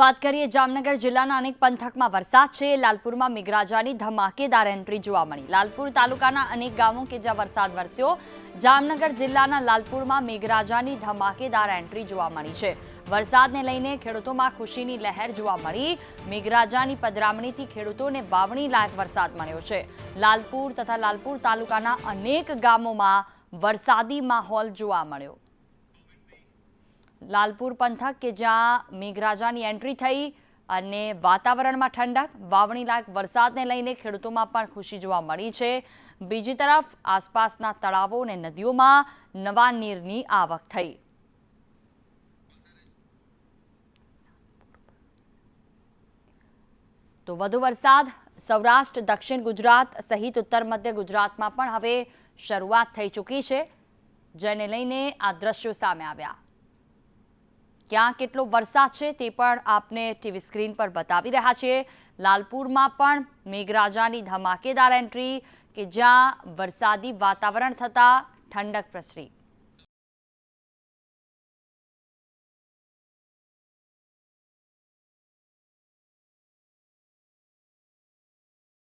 વાત કરીએ જામનગર જિલ્લાના અનેક પંથકમાં વરસાદ છે. લાલપુરમાં મેઘરાજાની ધમાકેદાર એન્ટ્રી જોવા મળી. લાલપુર તાલુકાના અનેક ગામો કે જ્યાં વરસાદ વરસ્યો, જામનગર જિલ્લાના લાલપુરમાં મેઘરાજાની ધમાકેદાર એન્ટ્રી જોવા મળી છે. વરસાદને લઈને ખેડૂતોમાં ખુશીની લહેર જોવા મળી. મેઘરાજાની પધરામણીથી ખેડૂતોને વાવણી લાયક વરસાદ મળ્યો છે. લાલપુર તથા લાલપુર તાલુકાના અનેક ગામોમાં વરસાદી માહોલ જોવા મળ્યો. લાલપુર પંથક કે જ્યાં મેઘરાજાની એન્ટ્રી થઈ અને વાતાવરણમાં ઠંડક, વાવણી લાયક વરસાદને લઈને ખેડૂતોમાં પણ ખુશી જોવા મળી છે. બીજી તરફ આસપાસના તળાવો અને નદીઓમાં નવા નીરની આવક થઈ. તો વધુ વરસાદ, સૌરાષ્ટ્ર, દક્ષિણ ગુજરાત સહિત ઉત્તર મધ્ય ગુજરાતમાં પણ હવે શરૂઆત થઈ ચૂકી છે. જેને લઈને આ દ્રશ્યો સામે આવ્યા. ક્યાં કેટલો વરસાદ છે તે પણ આપને ટીવી સ્ક્રીન પર બતાવી રહ્યા છીએ. લાલપુરમાં પણ મેઘરાજાની ધમાકેદાર એન્ટ્રી કે જ્યાં વરસાદી વાતાવરણ થતાં ઠંડક પ્રસરી.